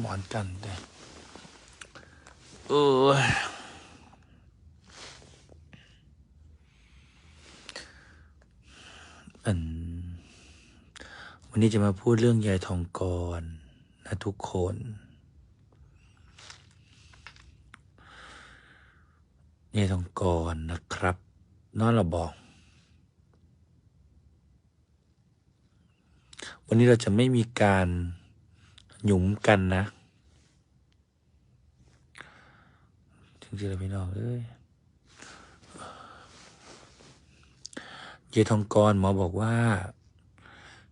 หมอนกันแต่เอออันวันนี้จะมาพูดเรื่องยายทองกรนะทุกคน ยายทองกรนะครับนอนระบอกวันนี้เราจะไม่มีการ หยุมกันนะจริงๆแล้วพี่น้องเอ้ยเยายทองกรหมอบอกว่า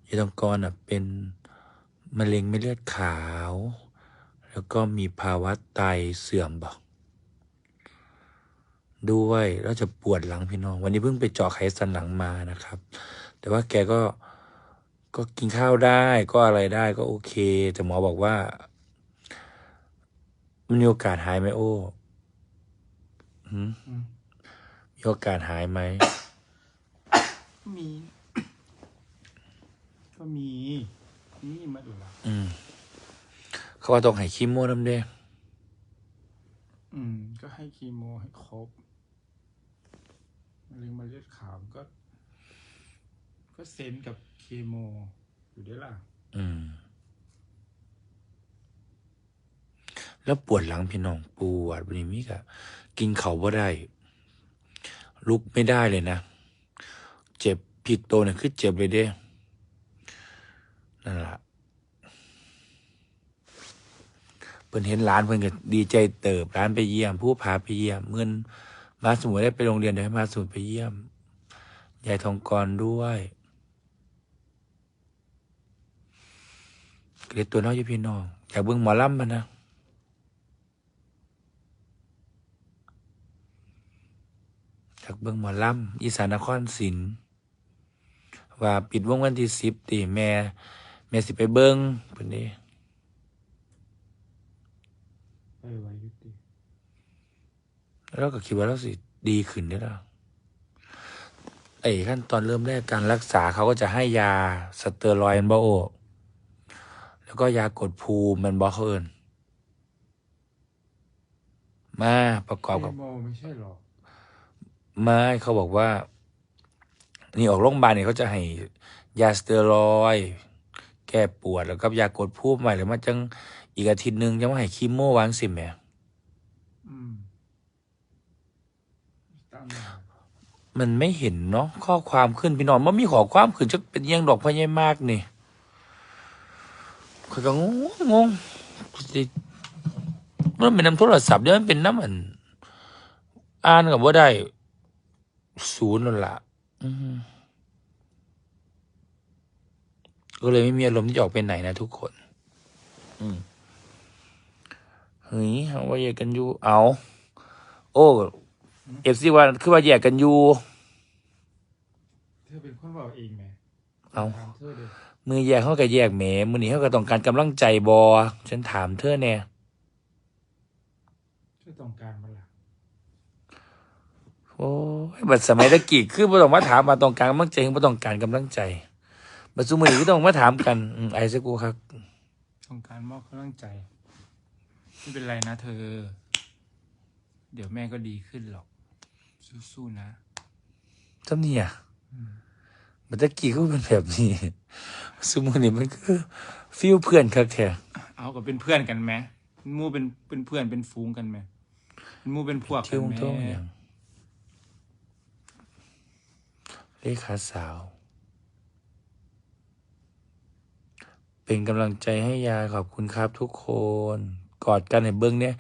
เยายทองกรอะเป็นมะเร็งไม่เลือดขาว แล้วก็มีภาวะไตเสื่อมบอกด้วยแล้วจะปวดหลังพี่น้อง วันนี้เพิ่งไปเจาะไขสันหลังมานะครับ แต่ว่าแกก็ ก็กินข้าวได้ก็อะไรได้ก็โอเค แต่หมอบอกว่า มันมีโอกาสหายไหมโอ้หืมอืมมีโอกาสหายไหมก็มี ก็มี นี่มาดูละอืม เขาว่าต้องให้คีโมน้ำเด้อืม ก็ให้คีโมให้ครบมะเร็งมาเลือดขาวก็ ก็เซนกับ คีโมอยู่ด้วยล่ะ อืม แล้วปวดหลังพี่น้องปวดวันนี้มิกะกินเขาบ่ได้ ลุกไม่ได้เลยนะ เจ็บผิดโตเนี่ยคือเจ็บเลยเด้ นั่นละเพิ่นเห็นร้านเพิ่นก็ดีใจเติบร้านไปเยี่ยม ผู้พาไปเยี่ยมเงินมาสมุนได้ไปโรงเรียนเดี๋ยวให้มาสมุนไปเยี่ยมยายทองกรด้วย เกลียดตัวน้อยอยู่พี่น้องอยากเบิ่งหมอลำมันนะอยากเบิ่งหมอลำอีสานนครศรีว่าปิดวงวันที่สิบตีแม่แม่สิไปเบิ่งเพิ่นนี้ไปไว้ยุติแล้วก็คิดว่าเราสิดีขึ้นได้แล้วไอ้ขั้นตอนเริ่มแรกการรักษาเขาก็จะให้ยาสเตียรอยด์แมันบโอ แล้วก็ยากดภูมิแมันบอเขาเอินมาประกอบกับคีโมไม่ใช่หรอไม่เขาบอกว่า นี่ออกโรงพยาบาลเนี่ยเขาจะให้ยาสเตียรอยด์แก้ปวดแล้วก็ยากดภูมิใหม่หรือมาจังอีกอาทิตย์หนึ่งจะมาให้คีโมวางสิแหม่อืมตามมามันไม่เห็นเนาะข้อความขึ้นพี่น้องมันมีขอความขึ้นจะเป็นเอียังดอกพญายมากนี่ ข้อยก็งงงงมันเป็นน้ำโทรศัพท์เดี๋ยวมันเป็นน้ำอันอ่านกับว่าได้ ศูนย์นั่นละก็เลยไม่มีอารมณ์ที่จะออกไปไหนนะทุกคน อืมเฮ้ยเอาว่าแยกกันอยู่เอา โอ้เอฟซีว่าคือว่าแยกกันอยู่เธอเป็นคนบอกเองไหมเอาถา มเธอเลยมือแยกเขาก็แยกแหมมือนี้เขาก็ต้องการกำลังใจบอฉันถามเธอแน่เธอต้องการมาละโอ้ยบัดสมัยตะกี้คือบ่ต้องมาถามมาต้องการกำลังใจบ่ต้องการกำลังใจบัดซุมือนี้ก็ต้องมาถามกันอืมไอ้สักกูครับต้องการมอบกำลังใจ ไม่เป็นไรนะเธอ เดี๋ยวแม่ก็ดีขึ้นหรอก สู้ๆนะจำเนี่ย บัดตะกี้ก็เป็นแบบนี้ซุมือนี้มันคือฟิลเพื่อนคักแท้เอากับเป็นเพื่อนกันไหมเป็นหมู่เป็นเป็นเพื่อนเป็นฟูงกันไหมเป็นหมู่เป็นพวกกัเที่ยนวไหมโท่งอย่างเลขาสาว เป็นกำลังใจให้ยายขอบคุณครับทุกคน กอดกันในเบื้องเนี่ย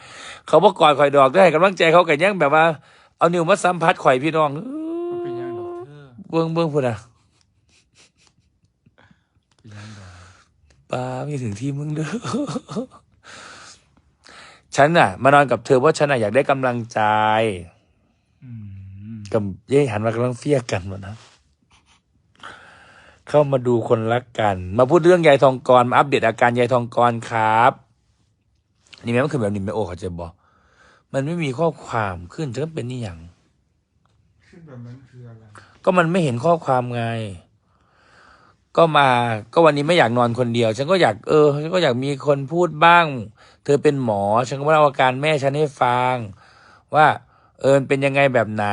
เขาบอกกอดข่อยดอกได้กำลังใจเขากันยังแบบว่า เอานิ้วมาสัมผัสข่อยพี่น้องเอ้มันเป็นยยังดอกเธอเบื้องเบื้องพุ่นอะ เป็นยังดอก ป้าไม่ถึงที่มึงเด้อฉันน่ะ มานอนกับเธอเพราะฉันน่ะอยากได้กำลังใจกับเย่หันมากำลังเฟี้ยกันหมดนะเข้ามาดูคนรักกัน มาพูดเรื่องยายทองกรมาอัปเดตอาการยายทองกรครับ นี่แม่มันคือแบบนี้ไม่โอ้เขาจะบอก มันไม่มีข้อความขึ้นจะเป็นนี่อย่างขึ้นแบบนั้นคืออะไรก็มันไม่เห็นข้อความไง ก็มาก็วันนี้ไม่อยากนอนคนเดียว ฉันก็อยากเออฉันก็อยากมีคนพูดบ้าง เธอเป็นหมอ ฉันก็มาเล่าอาการแม่ฉันให้ฟัง ว่าเออมันเป็นยังไงแบบไหน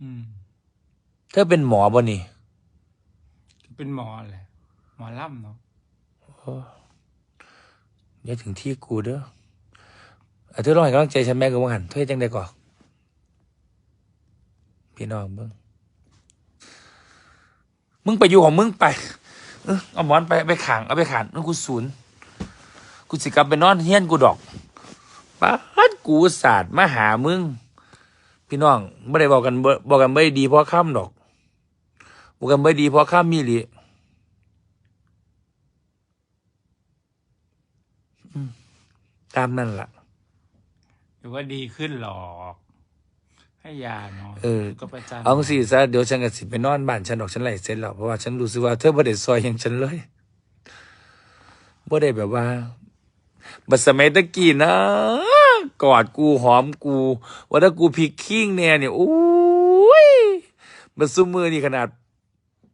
อืมเธอเป็นหมอบ่นี่ เป็นหมอแหละหมอล่ำเนาะเดี๋ยวถึงที่กูเด้อเอาเธอลองให้กำลังใจฉันแม่กูว่าหันเธอเฮ็ดจังไดก่อนพี่น้องเบิ่ง มึงไปอยู่ของมึงไป เออเอาหมอนไปไปขังเอาไปขังนั่นกูศูนย์กูสิกลับไปนอนเฮี้ยนกูดอกป้าดกูศาสตร์มาหามึง พี่น้องไม่ได้บอกกันบอกกันไม่ดีเพราะข้ามดอกบอกกันไม่ดีเพราะข้ามมีหลีตามนั่นล่ะหรือว่าดีขึ้นหรอก ให้ยาเนาะเออก็ประจานเอาสิซะเดี๋ยวฉันก็สิไปนอนบ้านฉันดอกฉันไล่เสร็จแล้วเพราะว่าฉันรู้สึกว่าเธอบ่ได้ซอยอย่างฉันเลยบ่ได้แบบว่าบัดสมัยตะกี้นะกอดกูหอมกูว่าถ้ากูพลิกคิ้งแน่เนี่ยโอ้ยบัดซุมือนี่ขนาด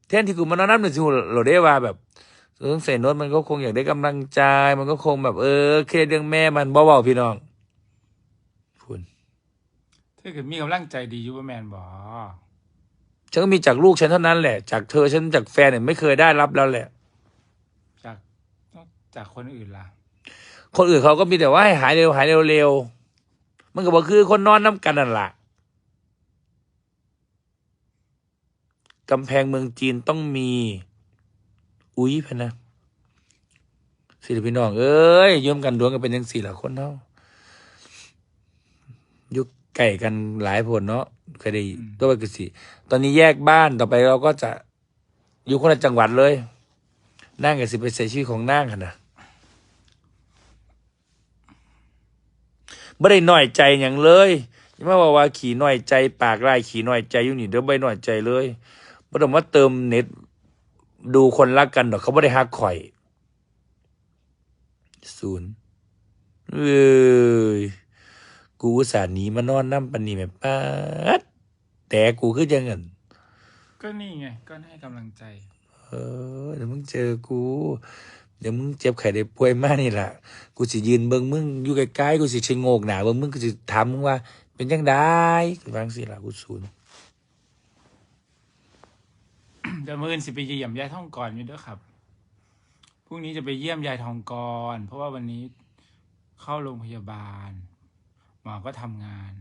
แทนที่กูมานอนน้ำหนึ่งสิเราได้ว่าแบบสงสัยโน้ตมันก็คงอยากได้กำลังใจ มันก็คงแบบเออเครียดเรื่องแม่มันเบาๆพี่น้องพูน ถ้าเกิดมีกำลังใจดีอยูเปอร์แมนบอฉันก็มีจากลูกฉันเท่านั้นแหละ จากเธอฉันจากแฟนเนี่ยไม่เคยได้รับแล้วแหละ จากจากคนอื่นล่ะ คนอื่นเขาก็มีแต่ว่าให้หายเร็วหายเร็วเร็วมันก็บอกคือคนนอนน้ำกันนั่นแหละกำแพงเมืองจีนต้องมี อุ้ยพะนะศิลปินน้อง เอ้ยยืมกันดวงกันเป็นยังสี่ละคนเนาะยุค ไก่กันหลายผลเนาะเคยได้อืมตัวไปกสิตอนนี้แยกบ้านต่อไปเราก็จะอยู่คนละจังหวัดเลยนั่งกับสิไปใส่ชีวิตของนั่งค่ะนะไม่ได้น้อยใจอย่างเลยอยังไม่บอกว่าขี่น้อยใจปากไร่ขี่น้อยใจอยู่นี่เดี๋ยวไม่น้อยใจเลยไม่ต้องมาเติมเน็ตดูคนรักกันดอกเขาไม่ได้ฮักข่อยศูนย์เอ้ย กูอุตส่าห์หนีมานอนน้ำปันนี่แม่ป้าดแต่กูคือยังเงินก็นี่ไง ก็ให้กำลังใจ เออเดี๋ยวมึงเจอกู เดี๋ยวมึงเจ็บไข้ได้ป่วยมากนี่แหละกูสิยืนเบิ่งมึงอยู่ใกล้ๆกูสิชะโงกหน้าเบิ่งมึงกูสิถามมึงว่า เป็นจังไดกูวาจั่งสิล่ะกูศูนย์เดี๋ยวมื่นสิไปเยี่ยมยายทองกรอยู่ด้วยครับพรุ่งนี้จะไปเยี่ยมยายทองกรเพราะว่าวันนี้เข้าโรงพยาบาล หมอก็ทำงาน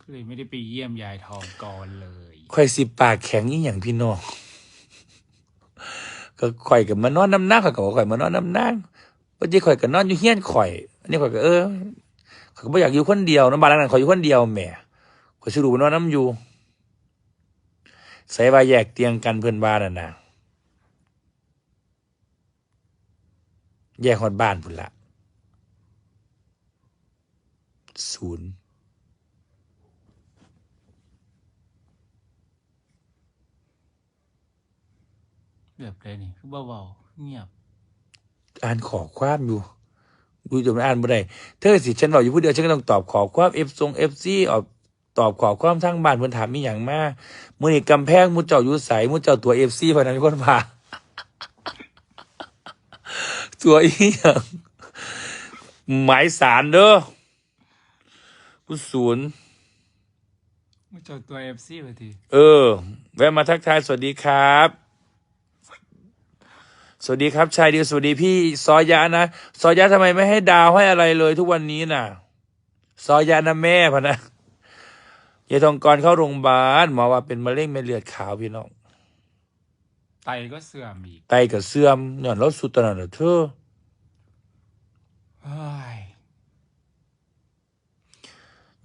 ก็เลยไม่ได้ไปเยี่ยมยายทองกรเลยข่อยสิปากแข็งอีหยังพี่น้องก็ข่อยก็มานอนน้ำหน้าข่อยก็บข่อยมานอนน้ำหน้าบางทีข่อยก็นอนอยู่เฮียนข่อยอันนี้ข่อยก็เออข่อยก็บ่อยากอยู่คนเดียวนาะบ้านหลังนั้นข่อยอยู่คนเดียวแหมข่อยสิรู้ว่านอนน้ำอยู่ใส่ว่าแยกเตียงกันเพื่อนบ้านน่ะนะแยกฮอดบ้านพุ่นละ ศูนย์แบบเลยนี่คือเบาๆเงียบ อ่านขอความอยู่ดูจนอ่านบ่ได้เธอสิฉันบอกอยู่ผู้เดียวฉันก็ต้องตอบขอความเอฟซงเอฟซีออกตอบขอความทั้งบ้านเพิ่นถามมีหยังมามื้อนี้กำแพงมุเจ้าอยู่ไสมุเจ้าตัวเอฟซีพนันมีคนพาตัวอีหยังหมายสารเด้อ ผู้ศูนย์ไม่เจอตัวเอฟซีไปทีเออ แวะมาทักทายสวัสดีครับ สวัสดีครับชายเดียวสวัสดีพี่ซอยะนะซอยะทำไมไม่ให้ดาวให้อะไรเลยทุกวันนี้น่ะซอยะนะแม่พะนะยายทองกรเข้าโรงพยาบาลหมอว่าเป็นมะเร็งเม็ดเลือดขาวพี่น้องไตก็เสื่อมอีกไตกับเสื่อมย้อนเราสุดตอนนั้นน่ะเธอเฮ้ย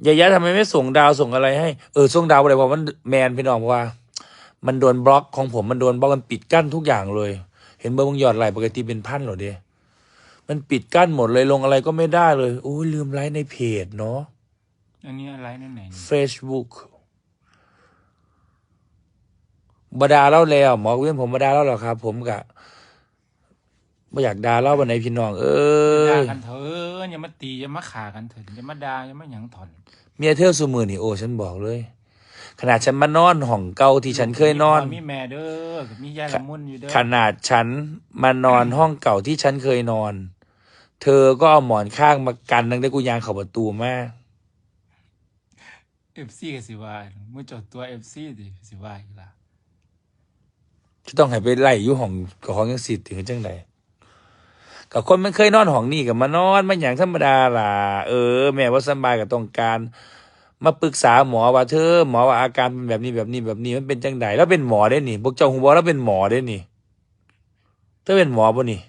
ยายะทำไมไม่ส่งดาวส่งอะไรให้ เออส่งดาวอะไรเพราะมันแมนพี่น้องเพราะว่า มันโดนบล็อกของผมมันโดนบล็อกมันปิดกั้นทุกอย่างเลย เห็นเบอร์มึงหยอดไหลปกติเป็นพันเหรอเด้มันปิดกั้นหมดเลยลงอะไรก็ไม่ได้เลยโอ้ยลืมไลค์ในเพจเนาะอันนี้อะไรนั่นไหนนี่ Facebook บดาเล่าแล้วหมอเว้นผมบดาเล่าหรอครับ ผมกะ ไม่อยากด่าเล่าวันไหนพี่น้อง เอ้ด่ายกันเถอะอย่ามาตีอย่ามาขากันเถอะอย่ามาด่าอย่ามาหยังถอนเมียเธอสมือนี่โอ้ฉันบอกเลย ขนาดฉันมานอนห้องเก่าที่ฉันเคยนอน มีแม่เด้อกับมียายละมุนอยู่เด้อขนาดฉันมานอนห้องเก่าที่ฉันเคยนอน เธอก็เอาหมอนข้างมากันตั้งแต่กูยางเข้าประตูมาเอฟซีก็สิว่ามื่อจดตัวเอฟซีดิสิว่าอีกละจะต้องให้ไปไล่อยู่ห้องกับห้องยังสิถึงจังใด กับคนมันเคยนอนห้องนี่กับมานอนมันอย่างธรรมดาล่ะ เออ แม่ว่าสำบายกับต้องการ มาปรึกษาหมอว่าเธอหมอว่าอาการเป็นแบบนี้แบบนี้แบบนี้มันเป็นจังใดแล้วเป็นหมอได้นี่พวกเจ้าหูบอกแล้วเป็นหมอได้นี่เธอเป็นหมอป่ะนี่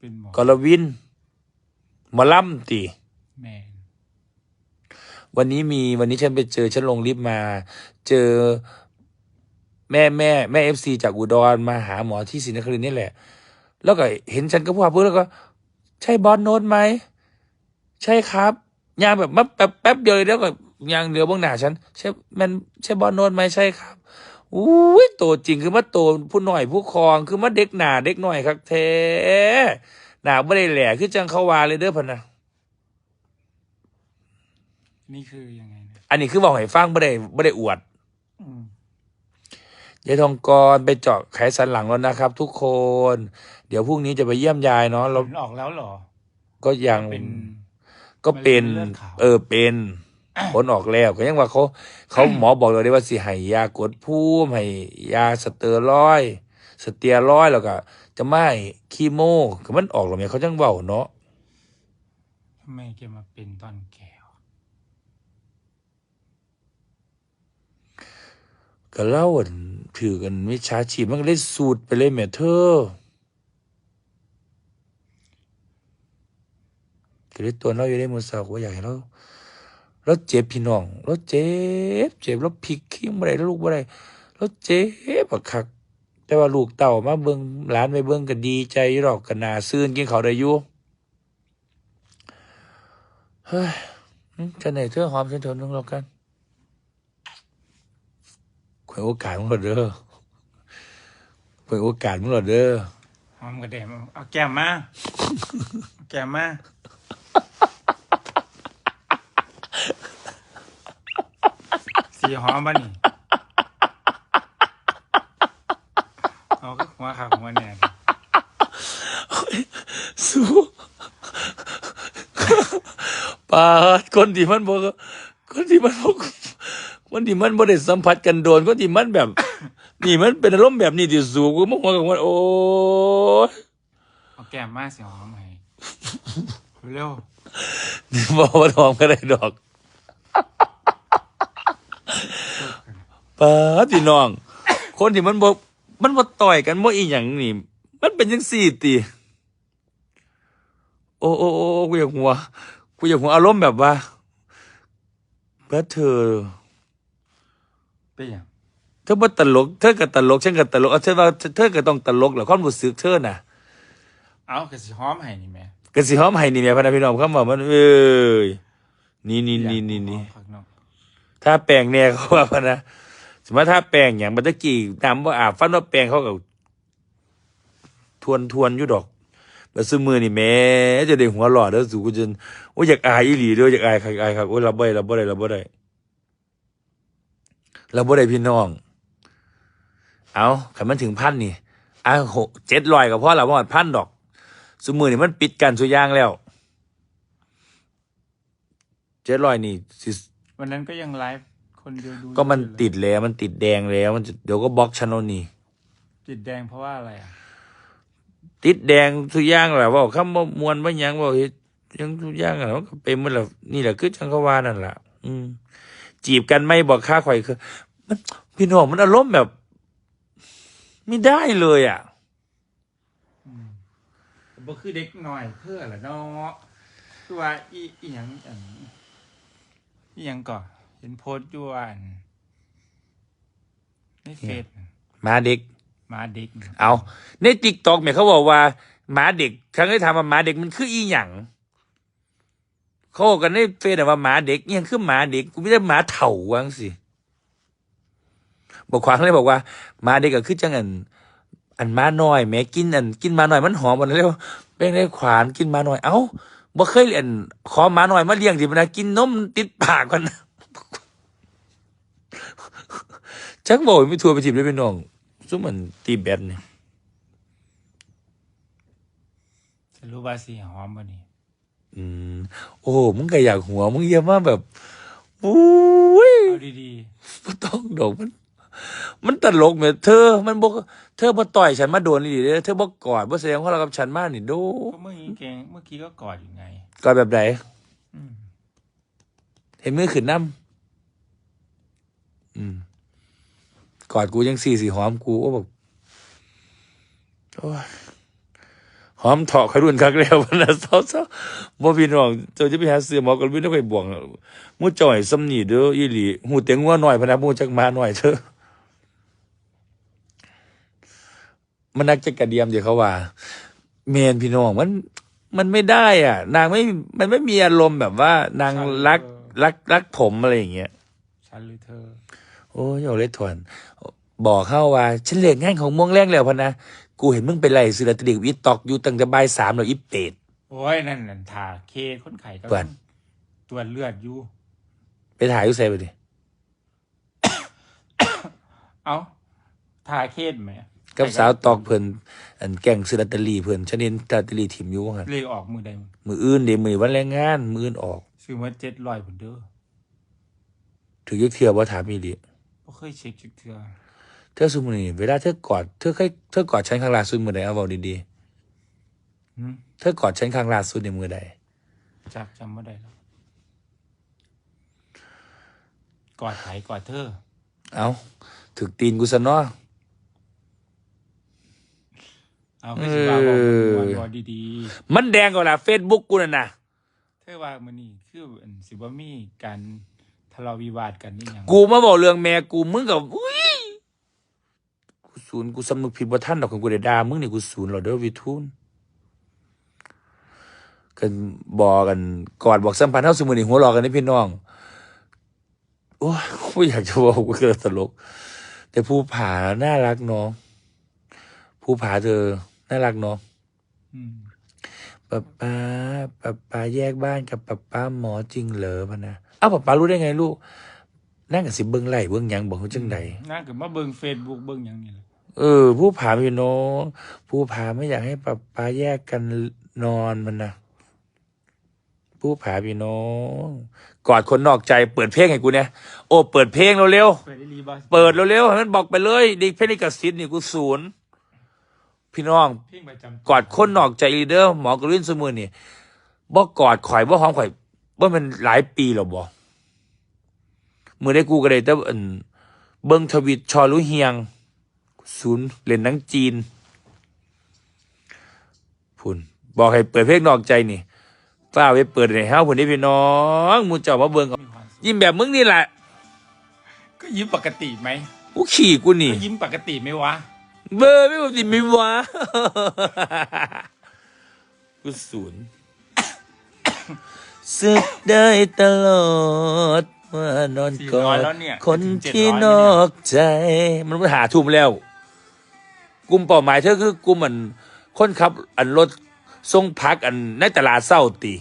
เป็นหมอกรวินหมอล่ำตีแม่วันนี้มีวันนี้ฉันไปเจอฉันลงลิฟต์มา เจอแม่แม่แม่เอฟซีจากอุดรมาหาหมอที่ศรีนครินทร์นี่แหละ แล้วก็เห็นฉันก็พูดพูดแล้วก็ ใช่บอสโน้ตไหม ใช่ครับยางแบบมาแป๊บแป๊บเดียวเลยแล้วก็ยางเหลือเบ้างหน้าฉัน ใช่มันใช่บอสโน้ตไหมใช่ครับอุ้ยโตจริงคือมาโตผู้หน่อยผู้ครองคือมาเด็กหนาเด็กหน่อยครับเทหนาไม่ได้แหล่คือจังเขาวาเลยเด้อพะนะนี่คือยังไงเนี่ยอันนี้คือบอกให้ฟังไม่ได้ไม่ได้อวดอืม ยายทองกรไปเจาะไขสันหลังแล้วนะครับ ทุกคน เดี๋ยวพรุ่งนี้จะไปเยี่ยมยายเนาะเราผลออกแล้วเหรอ ก็ยังเป็นก็เป็น มะเร็งเลือดขาว เออเป็นผลออกแล้วก็ยังว่าเขา เขาหมอบอกเราได้ว่าสิให้ยากดภูมิให้ยาสเตอรอยด์สเตียรอยด์แล้วก็จะไม่ให้คีโมก็มันออกแล้วเนี่ยเขาจังเบาเนาะ ทำไมแกมาเป็นตอนแก็เล่าอันถือกันวิชาชีพมันก็เลยสูตรไปเลยแม่เธอก็เลยตัวเราอยู่ได้มือสาวว่าอยากให้เราเราเจ็บพี่น้องเราเจ็บเจ็บเราพลิกขี้บ่ได้ลูกบ่ได้เราเจ็บบักคักแต่ว่าลูกเต่ามาเบิ่งหลานไปเบิ่งก็ดีใจอยู่ดอกก็น่าซื่นกินเขาได้อยู่เฮ้ยจะไหนเธอหอมฉันเถอะนึงแล้วกัน ขวยโอกาสมึงหรอเด้อขวยโอกาสมึงหรอเด้อหอมกระเดมเอาแก้มมาเอาแก้มมาสีหอมบ้านี่เอาก็หัวขาหัวแหนมสู้ปาดคนที่มันบอกคนที่มันบอก คนที่มันบ่ได้สัมผัสกันโดนคนที่มันแบบ นี่มันเป็นอารมณ์แบบนี้ที่สูงกูมึงหัวกับมันโอ้ยเอาแก้มมาสีหอมให้เร็วนี่บอกว่าทองก็ได้ดอกปาดพี่น้อง คนที่มันบอกมันบ่ต่อยกันบ่อีหยังนี่ มันเป็นจังซี่ติโอ้โอ้โอ้กูอยากหัวกูอยากหัวอารมณ์แบบว่าเพื่อเธอ เป็นอย่างเธอบ่ตลก เธอก็ตลกฉันก็ตลกเอาเธอว่าเธอก็ต้องตลกแหละความรู้สึกเธอน่ะ เอากระสีหอมให้นี่แม่ก็สิหอมให้นี่แม่พะนะพี่น้องคำว่ามันเอ้ยนี่นี่นี่นี่นี่หอมผักเนาะถ้าแปลงเนี่ยเขาว่าพะนะสมมติถ้าแปลงอย่างบัตะกี้น้ำว่าอาบฟันว่าแปลงเขาก็ทวนทวนอยู่ดอกแล้วซื้อมือนี่แหม่จะได้หัวหลอดแล้วสูกูจนโอ้ยอยากอายอีหลีเด้ออยากอายใครอายครับโอ้ยรับบ่ได้รับบ่ได้รับบ่ได้ รับบ่ได้พี่น้อง เอาขันมันถึงพันนี่อะหกเจ็ดร้อยก็พอละว่าพันดอกสมือนี่มันปิดกันสุอยางแล้วเจ็ดร้อยนี่สิวันนั้นก็ยังไลฟ์คนเดียวดูก็มันอยู่เลยติดแล้วมันติดแดงแล้วมันจะเดี๋ยวก็บล็อกชานนนี่ติดแดงเพราะว่าอะไรอะติดแดงทุกอย่างแหละเว่าคำว่ามวนว่าหยังเว่าเฮ็ดหยังทุกอย่างอะมันก็เป็นหมันละนี่แหละคือจังเขาว่านั่นแหละอืม จีบกันไม่บอกค่าข่อยคือมันพี่น้องมันอารมณ์แบบ ไม่ได้เลยอะอืมบ่คือเด็กหน่อยเพื่อละเนาะคือว่าอีอีหยังอันอีหยังก่อนเห็นโพสต์อยู่ว่าอันในเฟซหมาเด็กหมาเด็ก เอาในติ๊กตอกเนี่ยเขาบอกว่าหมาเด็กฉันก็ถามว่าหมาเด็กมันคืออีหยัง เขาบอกันในเฟซว่าหมาเด็กยังคือหมาเด็กกูไม่ได้หมาเถ่าวังสิบอกความเลยบอกว่าหมาเด็กก็คือจังอัน อันมาหน้อยแม่กินอันกินมาหน้อยมันหอมมันเรียว่าเป็นได้ขวานกินมาหน้อย เอ้าบ่เคยเรียนขอหมาหน้อยมาเลี้ยงสิมันกินนมติดปากกันนะจักบอกไม่ทัวร์ไปทีมได้พี่น้องซุ่มเหมือนตีแบดเนี่ยรู้ว่าสีหอมบ่นี่ อืมโอ้มึงก็อยากหัว มึงเยี่ยมมากแบบอุ้ยเอาดีบ่ต้องดอกมัน มันตลกแม่เธอ มันบอกเธอบ่ต่อยฉันมาโดนนี่ดิเด้อเธอบ่กอดบ่แสดงว่าเรากับฉันมานี่โดๆก็เมื่อกี้เกงเมื่อกี้ก็กอดอยู่ไง กอดแบบไหนอืมเห็นมือขึ้นน้ำอืมกอดกูยังสี่สี่หอมกูโอ้บอกโอ้ย หอมเถาะขรุ่นคักแล้วพะนะเศร้าๆบ่พี่น้องเจ้าจะไปหาซื้อหมอกันวินต้องไปบ่วงมูจ่อยซ้ำนี่เด้ออีหลีหูเตียงงัวหน่อยพะนะมูจักมาหน่อยเถอะมันนักจะกระเดียมเดี๋ยวเขาว่า เมนพี่น้องมันมันไม่ได้ อะ นางไม่มันไม่มีอารมณ์แบบว่า นางรักรักรักผมอะไรอย่างเงี้ยฉันหรือเธอ โอ้ยเอาเลยถวนบอกเข้าว่าฉันเลีกงานของม่วงแรงแล้วพะนะ กูเห็นมึงไปไล่ซื้อลอตเตอรี่กับอีตอกอยู่ตั้งแต่บ่ายสามแล้วอีเป็ดโอ้ย นั่นนั่นทาเคคนไข่ก็เปิดตรวจเลือดอยู่ ไปถ่ายอยู่ใส่ไปดิเอาทาเคสไหมกับสาวตอกเพิ่นอันแก่งซื้อลอตเตอรี่เพิ่นฉันเห็นลอตเตอรี่ถิ่มอยู่ว่างั้นเลขออกมือใดมือมืออื่นเดี๋ยวมือวันแรงงานมืออื่นออกซื้อมาเจ็ดร้อยผลเด้อถือยึกเทียบ่ถามอีหลีบ่เคยเช็คจักเทื่อ เธอซุมื้อนี้เวลาเธอกอดเธอเคยเธอกอดฉันครั้งล่าสุดมื้อใดเอาเว้าดีหืมๆเธอกอดฉันครั้งล่าสุดในมื้อใดจับจำไม่ได้แล้วกอดไผกอดเธอ เอาถึกตีนกูซะเนาะเอาก็สิว่าบอกเออวันวอดีมันแดงกว่าล่ะ Facebook กูนั่นน่ะๆเธอว่ามื้อนี้คืออันสิบ่มีการทะเลาะวิวาทกันนี่หยังกูมาบอกเรื่องแม่กูมึงกับอุ้ยกู ศูนย์กูสำนึกผิดว่าท่านดอกของกูได้ด่ามึงนี่กูศูนย์เหรอเด้อวิทูลกันบอกกันกอดบอกสัมพันธ์เท่าสมุนี่หัวเรอกันนี่พี่น้องโอ้ยกูอยากจะบอกกูเกิดตลก แต่ผู้ผาน่ารักเนาะผู้ผาเธอ น่ารักเนาะอืมป๊าป๊าป๊าป๊าแยกบ้านกับป๊าป๊าหมอจริงเหรอพะนะอ้าวป๊าป๊ารู้ได้ไงลูกนั่งกับสิเบิ้งไล่เบิ้งหยังบอกเขาจังใดนั่งก็มาเบิ่ง Facebook เบิ่งหยังนี่แหละ เออ ผู้ผาพี่น้องผู้ผาไม่อยากให้ป๊าป๊าแยกกันนอนมันนะผู้ผาพี่น้องกอดคนนอกใจเปิดเพลงให้กูเนี่ยโอ้เปิดเพลงเร็วเปิดได้รีบ่ๆเปิดเร็วๆให้มันบอกไปเลยดิเพลงลิขสิทธิ์นี่กูศูนย์พี่น้องเพลงประจำกอดคนนอกใจอีเด้อหมอกระลิ่นสมือนี่บ่กอดข่อยบ่หอมข่อยบ่แมันหลายปีแล้วบ่มือได้กูก็ได้แต่อันเบิ่งทวิตชอลุเฮียง ศูนย์เล่นหนังจีนพุ่นบอกให้เปิดเพลงนอกใจนี่ฝ้าไปเปิดให้เฮาพุ่นนี่พี่น้องหมูเจ้ามาเบิ่งเอามีความสุขยิ้มแบบมึงนี่แหละ ก็ยิ้มปกติไหมกูขี่กูนี่ก็ยิ้มปกติไหมวะ เบอร์ไม่ปกติไม่วะกูศูนย์สึกได้ตลอดว่านอนกอด400แล้วเนี่ยคนจะถึงที่700นอกใจ มันหาทุ่มแล้ว กลุ่มเป้าหมายเธอคือกลุ่มอันคนขับอันรถทรงพักอันในตลาดเศร้าตี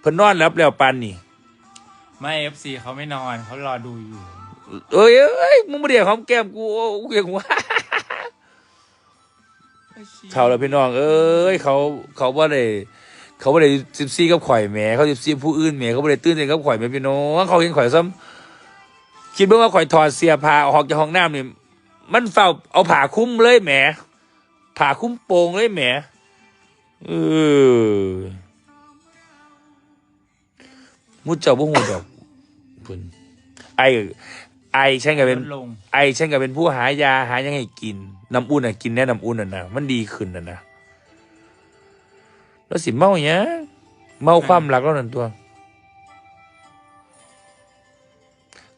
เพิ่นนอนรับแล้วปานนี่ไม่ FC เขาไม่นอนเขารอดูอยู่ เอ้ยเอ้ยมึงมาเรียกหอมแก้มกูโอ้กูเรียกว่าเขาแล้วพี่น้องเอ้ยเขาเขาว่าได้เขาว่าได้สิบซี่กับข่อยแหมเขาสิบซี่ผู้อื่นแหมเขาบ่ได้ตื่นเต้นกับข่อยแหมพี่น้องเขาเห็นข่อยซ้ำคิดเบิ่งว่าข่อยถอดเสียผ้าออกจากห้องน้ำนี่มันเฝ้าเอาผ้าคลุมเลยแหม ผ้าคลุมโปงเลยแหมเออมุดเจ้าบ่ฮู้ดอกเพิ่นไอไอฉันก็เป็น ลดลง ไอฉันก็เป็นผู้หายาหายังให้กิน น้ำอุ่นอะกินแน่น้ำอุ่นอะนะมันดีขึ้นอะนะแล้วสิเมาอย่างเงี้ยเมาความรักแล้วนั่นตัว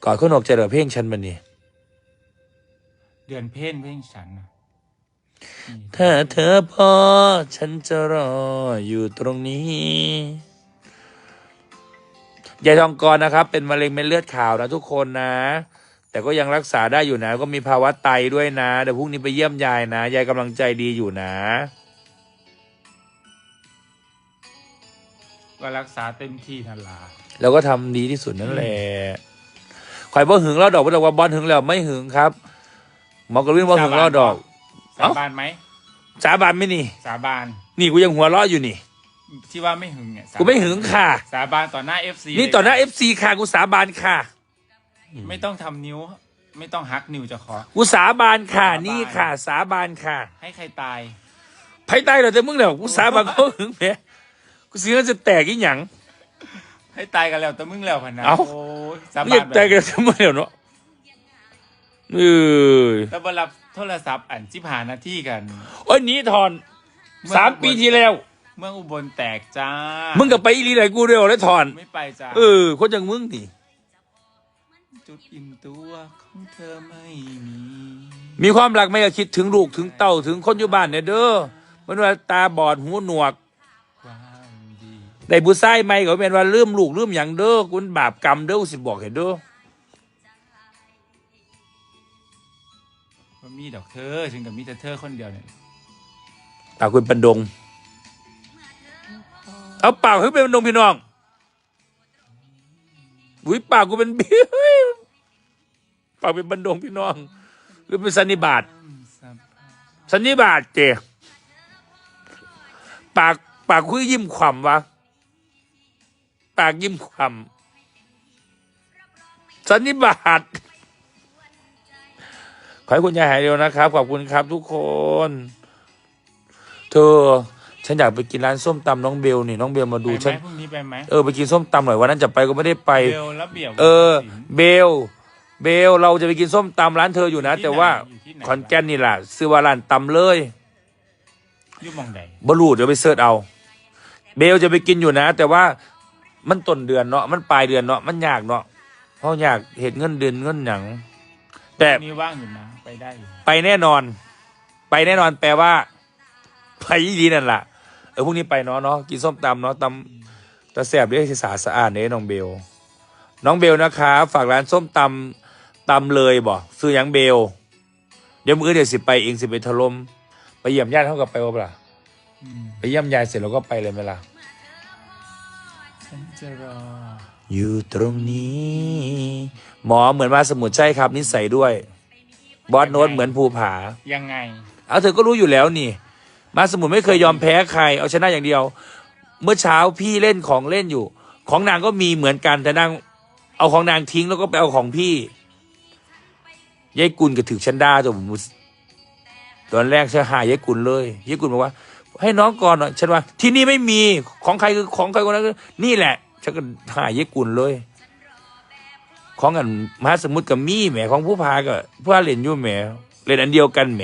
กอดคนออกใจเหลือเพลงฉันมันนี่เดือนเพ่นเพ่งฉันน่ะนี่ ถ้าเธอพอ ฉันจะรออยู่ตรงนี้ยายทองกรนะครับ เป็นมะเร็งเม็ดเลือดขาวนะทุกคนนะ แต่ก็ยังรักษาได้อยู่นะ ก็มีภาวะไตด้วยนะเดี๋ยวพรุ่งนี้ไปเยี่ยมยายนะยายกำลังใจดีอยู่นะ ก็รักษาเต็มที่นั่นล่ะแล้วก็ทำดีที่สุดนั่นแหละข่อยบ่หึงแล้วดอกบ่ดอกว่าบอลหึงแล้วไม่หึงครับหมอกระวินว่าถึงรอดอก สาบานไหม สาบานไหม่นี่ สาบาน นี่กูยังหัวเราะอยู่นี่ ที่ว่าไม่หึงเนี่ยสากูไม่หึงค่ะ สาบานต่อหน้าเอฟซีนี่ต่อหน้าเอฟซีค่ะกูสาบานค่ะไม่ต้องทำนิ้ว ไม่ต้องฮักนิ้วจะขอ กูสาบานค่ะ สาบาน นี่ค่ะ สาบานค่ะให้ใครตาย ไพ่ใต้เราแต่มึงเดี๋ยวกูสาบานเขาหึงแหมกูเสียงจะแตกอีหยัง ให้ตายกันแล้วแต่มึงแล้วพันนะเอ้า โอ้ยสาไม่อยาบานกแบแตกบกันทำไมเดี๋ยวเนาะเออแล้วบรับ โทรศัพท์อันจิบหาหน้าที่กัน โอ้ยหนีทอนสามปีที่แล้ว เมืองอุบลแตกจ้า มึงกับไปอีหลีไหนกูเร็วแล้วทอน ไม่ไปจ้า เออ คนอย่างมึงดิจุดอิ่มตัวของเธอไม่มี มีความรักไม่ก็คิดถึงลูกถึงเต้าถึงคนอยู่บ้านเนี่ยเด้อมันว่าตาบอดหูหนวก ความดี ได้บุษายไม่ก็เป็นว่าลืมลูกลืมอย่างเด้อคุณบาปกรรมเด้อกูสิบอกให้เด้อ ว่ามีดอกเธอถึงกับมีแต่เธอคนเดียวเนี่ยปากคุณปันดง เอาปากให้เป็นปันดงพี่น้องอุ้ยปากกูเป็นบิ้วปากเป็นปันดงพี่น้อง หรือเป็นสันนิบาตสัมผัสสันนิบาตเจปากปากคุยยิ้มขวำวะปากยิ้มขวำสันนิบาต ขอให้คุณยายหายเร็วนะครับ ขอบคุณครับทุกคน เธอ ฉันอยากไปกินร้านส้มตำน้องเบลนี่น้องเบลมาดูไปไหมฉัน พรุ่งนี้ไปไหมเออไปกินส้มตำหน่อยวันนั้นจะไปก็ไม่ได้ไป เบลระเบียบเออศิลป์ เบล เบลเราจะไปกินส้มตำร้านเธออยู่นะ อยู่ที่แต่ว่าไหนอยู่ที่ไหน ขอนแก่นนี่แหละซื้อว่าร้านตำเลยอยุ่หมองใดบรูเดี๋ยวไปเสิร์ชเอา เบลจะไปกินอยู่นะ แต่ว่ามันต้นเดือนเนาะมันปลายเดือนเนาะมันยากเนาะเพราะอยากเห็นเงินเดือนเงินหยังแต่ พรุ่งนี้ว่างอยู่นะ ไปได้อยู่ไปแน่นอน ไปแน่นอนแปลว่า ไปดีนั่นแหละเออพรุ่งนี้ไปเนาะเนาะกินส้มตำเนาะตำตะแสบด้วยสะอาดสะอาดเนี่ยน้องเบล น้องเบลนะคะฝากร้านส้มตำตำเลยบ่ซื้อหยังเบล เดี๋ยวมือเดี๋ยวสิไปเองสิไปถล่มไปเยี่ยมญาติเท่ากับไปว่าเปล่าอืมไปเยี่ยมยายเสร็จเราก็ไปเลยไหมล่ะ ฉันจะรออยู่ตรงนี้ หมอเหมือนมาสมุทรใช่ครับนิสัยด้วย บอสโน้ตเหมือนภูผา ยังไง เอาเธอก็รู้อยู่แล้วนี่ มาสมุทรไม่เคยยอมแพ้ใคร เอาชนะอย่างเดียว เมื่อเช้าพี่เล่นของเล่นอยู่ ของนางก็มีเหมือนกันแต่นางเอาของนางทิ้งแล้วก็ไปเอาของพี่ยายกุลก็ถือฉันด่าจนผมตอนแรกฉันหายายกุลเลยยายกุลบอกว่า ให้น้องก่อนหน่อยฉันว่า ที่นี่ไม่มีของใครคือของใครคนนั้นคือนี่แหละฉันก็หายายกุลเลย ของอันมหาสมุทรกับมี่แหมของผู้พาก็ผู้พาเล่นอยู่แหมเล่นอันเดียวกันแหม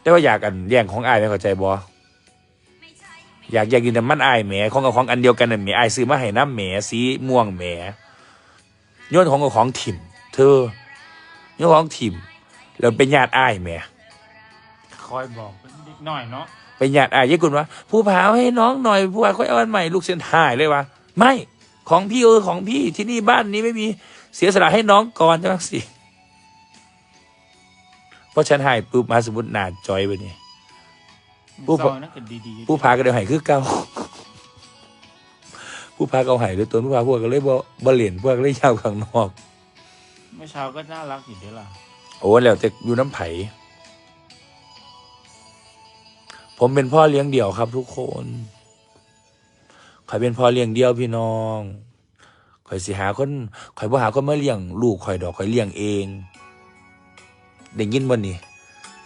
แต่ว่าอยากกันแย่งของอายไม่เข้าใจบออยากอยากกินแต่มันอายแหมของกับของอันเดียวกันน่ะแหมอายซื้อมาให้น้ำแหมสีม่วงแหมย้อนของกับของถิ่ม เธอย้อนของถิ่มแล้วเป็นญาติอายแหมคอยบอกนิดหน่อยเนาะเป็นญาติอายยี่กุลว่าผู้พาเอาให้น้องหน่อยผู้พาค่อยเอาอันใหม่ลูกเส้นหายเลยวะไม่ ของพี่เออของพี่ที่นี่บ้านนี้ไม่มีเสียสละให้น้องก่อนจังสิเพราะฉันใหายปุ๊บมาสมมติหนาจอยไปนี่ผู้ผู้พซอยนั่นก็ดีๆผู้พาก็เดี๋ยวหายคือเก่าผู้พาก็เอาหายด้วยตัวผู้พาพวกก็เลยบ่บ่เหรียญพวกก็เลยยาวข้างนอกเมื่อเช้าก็น่ารักอยู่เด้อล่ะโอ้แล้วแต่อยู่น้ำไผ่ผมเป็นพ่อเลี้ยงเดี่ยวครับทุกคน ข่อยเป็นพ่อเลี้ยงเดี่ยวพี่น้องข่อยสิหาคนข่อยบ่หาคนมาเลี้ยงลูกข่อยดอกข่อยเลี้ยงเองได้ยินบ่นี่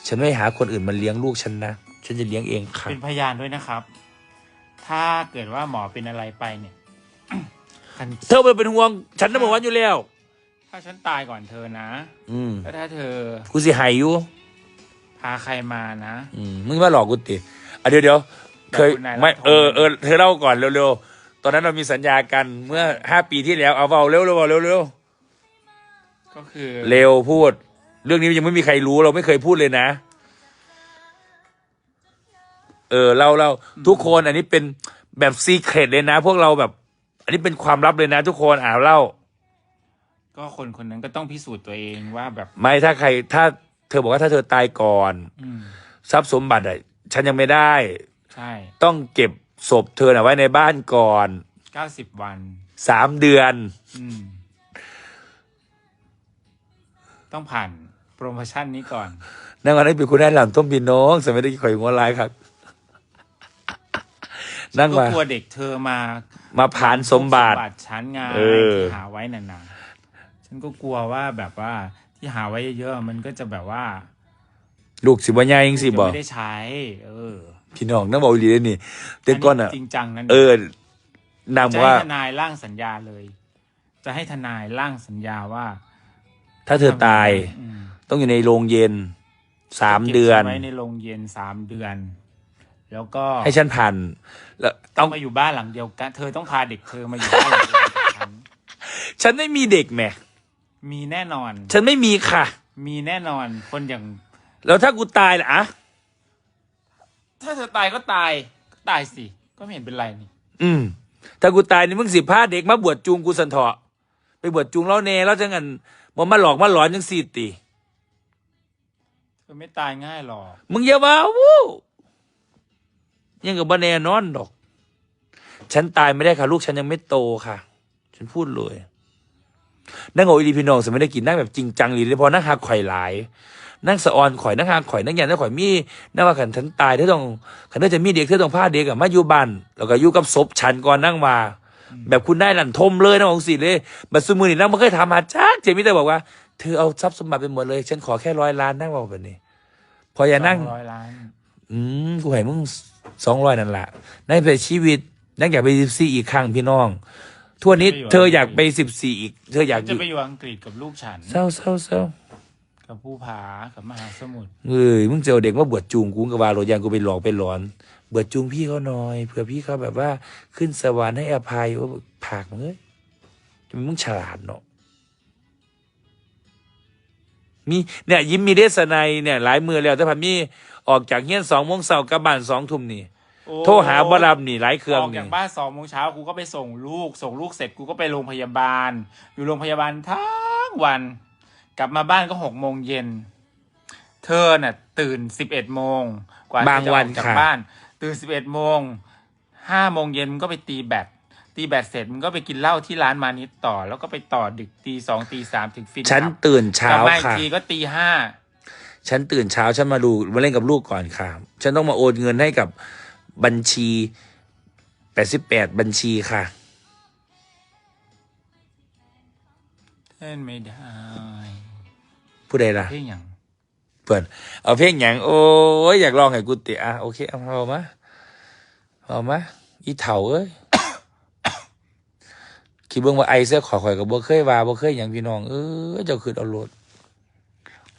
ฉันไม่หาคนอื่นมาเลี้ยงลูกฉันนะฉันจะเลี้ยงเองค่ะเป็นพยานด้วยนะครับ ถ้าเกิดว่าหมอเป็นอะไรไปเนี่ยคันเธอไปเป็นห่วง ฉันน่ะเมื่อวานอยู่แล้ว ถ้าฉันตายก่อนเธอนะ อืมแล้วถ้าเธอ กูสิใหายอยู่ พาใครมานะ อืมมึงมาหลอกกูติอะเดี๋ยวเดี๋ยว เคยแบบคุณนายไม่รัฐธรเออเออเธอเล่าก่อนเร็วๆ ตอนนั้นเรามีสัญญากันเมื่อห้าปีที่แล้วเอาเบาเร็วเร็วเร็วเร็วก็คือเร็วพูด เรื่องนี้ยังไม่มีใครรู้เราไม่เคยพูดเลยนะ เออเราเราทุกคนอันนี้เป็นแบบซีเครตเลยนะ พวกเราแบบ อันนี้เป็นความลับเลยนะ ทุกคนอ่าเล่า ก็คนคนนั้นก็ต้องพิสูจน์ตัวเองว่าแบบ ไม่ถ้าใครถ้า เธอบอกว่าถ้าเธอตายก่อนอืมทรัพย์สมบัติอะฉันยังไม่ได้ ใช่ต้องเก็บศพเธอน่ะไว้ในบ้านก่อนเก้าสิบวัน สามเดือน อืม ต้องผ่านโปรรโมชั่นนี้ก่อน นั่งวันนี้เป็นคุณได้หลำต้มพี่น้องสมัยได้ข่อยหัวลายครับ นั่งก็มา กลัวเด็กเธอมามาผ่านสมบัติ ชั้นไงเออ ที่หาไว้นานๆฉันก็กลัวว่าแบบว่าที่หาไว้เยอะๆมันก็จะแบบว่าลูกสิบ่ใหญ่ยังสิจะบอก ไม่ได้ใช้ เออ พี่น้องนั่งบอกอีหลีเลยนี่แต่ก่อนอะ จริงจังนั้นเออนางบจะอกให้ว่าทนายร่างสัญญาเลย จะให้ทนายร่างสัญญาว่าถ้าเธอตายอืมต้องอยู่ในโรงเย็นสามเดือน ก็บฉัไว้ในโรงเย็นสามเดือน แล้วก็ให้ฉันผ่าน แล้วต้ต้อองงมาอยู่บ้านหลังเดียวกัน เธอต้องพาเด็กเธอมาอยู่บ้านหลังเดียวกับฉันฉันไม่มีเด็กแหม่มีแน่นอน ฉันไม่มีค่ะ มีแน่นอนคนอย่าง แล้วถ้ากูตายล่ะอะ ถ้าเธอตายก็ตายก็ตายสิ ก็ไม่เห็นเป็นไรนี่ อืม ถ้ากูตายนี่มึงสิพาเด็กมาบวชจูงกูสันเถาะไปบวชจูงแล้วเนแล้วจังงันบ่มาหลอกมาหลอนจังสี่ตีเธอไม่ตายง่ายหรอก มึงอย่าว่าวู้ยังกับบ่แน่นอนดอก ฉันตายไม่ได้ค่ะ ลูกฉันยังไม่โตค่ะ ฉันพูดเลยนั่งโออีดีพี่น้องสมัยได้กินนั่งแบบจริงจังเลยเพราะนั่งหาข่อยหลาย นั่งสะออนข่อยนั่งหาข่อยนั่งยันนั่งข่อยมีนั่งว่าขันฉันตายเธอต้องขันเธอจะมีเด็กเธอต้องพาเด็กอะมาอยู่บ้านแล้วก็อยู่กับศพฉันก่อนนั่งมาแบบคุณได้หลันทมเลยนะของสิเลยบัดสมือนี่นั่งไม่เคยทำมาจ้าเจมี่แต่บอกว่าเธอเอาทรัพย์สมบัติไปหมดเลย ฉันขอแค่ร้อยล้านนั่งบอกแบบนี้ พออย่านั่งสร้อยล้านอืมกูให้มึงสองร้อยนั่นแหละในไปชีวิตนั่งอยากไปสิบสี่อีกครั้งพี่น้องทั่วนี้เธออยากไปสิบสี่อีก เธออยากอจะยู่ไปอยู่อังกฤษกับลูกฉันเศร้าเศร้าเศร้า กับผู้ผากับมหาสมุทรเอ้ยมึงเจอเด็กมาบวชจูงกูกับวาโรยางกูไปหลอกไปหลอนบวชจูงพี่เขาหน่อยเผื่อพี่เขาแบบว่าขึ้นสวรรค์ให้อภัยว่าผากมึงเอ้ยมึงฉลาดเนาะมีเนี่ยยิ้มมีเดสไนยเนี่ย หลายมือแล้วแต่พันมีออกจากเฮียนสองโมงเสาร์กลับบ้านสองทุ่มนี่โอ้โทรหาบรับนี่หลายเครื่องออกนี่จากบ้านสองโมงเช้ากูก็ไปส่งลูก ส่งลูกเสร็จกูก็ไปโรงพยาบาล อยู่โรงพยาบาลทั้งวัน กลับมาบ้านก็หกโมงเย็น เธอน่ะ ตื่นสิบเอ็ดโมงกว่าบางจะอวัอนกจากค่ะบ้าน ตื่นสิบเอ็ดโมงห้าโมงเย็นมึงก็ไปตีแบตตีแบตเสร็จมึงก็ไปกินเหล้าที่ร้านมานิดต่อ แล้วก็ไปต่อดึกตีสองตีสามถึงฟินฉันครับตื่นกลัเช้าบมาอีกค่ะ ทีก็ตีห้า ฉันตื่นเช้าฉันมาดูมาเล่นกับลูกก่อนค่ะ ฉันต้องมาโอนเงินให้กับบัญชีแปดสิบแปดบัญชีค่ะ เล่นไม่ได้ ผู้ใดล่ะเพ่งอย่างเปิดเอาเพลงหยังโอ้ยอยากลองให้กูเตะอะโอเคเอาเอามาเอามาอีเถาเอ้ยคิดเบิ่งว่าไอเสื้อขอข่อยกับบ่เคยว่าบ่เคยหยังพี่น้องเออเจ้าคือเอาโลด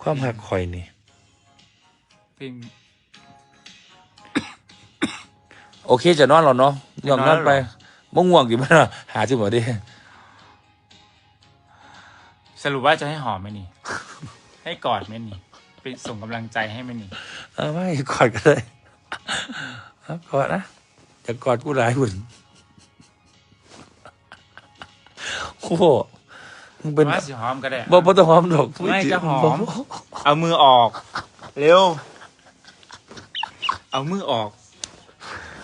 ความหักข่อยนี่เพลงโอเคจะนอนแล้วเนาะยอมนอนไปจะนอนแล้วเหรอบ่ง่วงดิบ่ล่ะหาจังบ่ได้สรุปว่าจะให้หอมไหมนี่ ให้กอดไหมนี่ไปส่งกำลังใจให้ไหมนี่เอาไม่กอดกันเลยเอากอดนะจะกอดกูหลายหุ่นโอ้โหมึงเป็นว่าสิหอมก็ได้ บ่บ่ต้องหอมดอกไม่จะหอมบ่เอามือออก เร็ว เอามือออก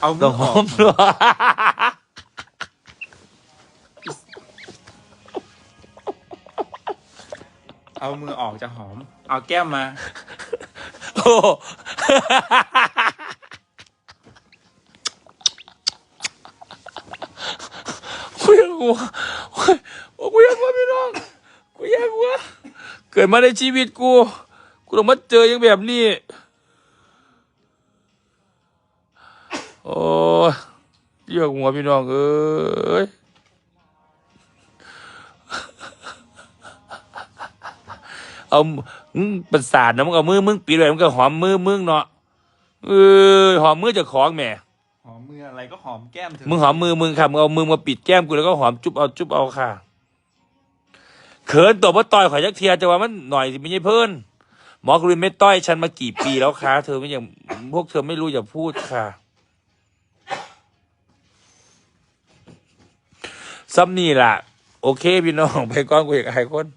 เอามืต้อองหอออกมดอก เอามือออกจะหอม เอาแก้มมา โอ้ กูยังหัวโอ้ยกูยังหัวพี่น้อง กูยังหัว เกิดมาในชีวิตกู กูต้องมาเจออย่างแบบนี้ โอ้ยเยี่ยหัวพี่น้องเอ้ย เอามึงประสาทนะมึงเอามือมึงปีเลยมึงก็หอมมือมึงเนาะเออหอมมือเจะของแหม่ หอมมืออะไรก็หอมแก้มเธอมึงหอมมือมึงค่ะมึงเอามือมาปิดแก้มกูแล้วก็หอมจุ๊บเอาจุ๊บเอาค่ะ เขินตัวว่าต่อยขอยยักเทียจะว่ามันหน่อยสิไม่ใช่เพิ่นหมอกรุนไม่ต้อยฉันมากี่ปีแล้วคะเธอไม่อย่างพวกเธอไม่รู้อย่าพูดค่ะซ้ำนี่ล่ะ โอเคพี่น้อง ไปก้อนกูอยากให้คน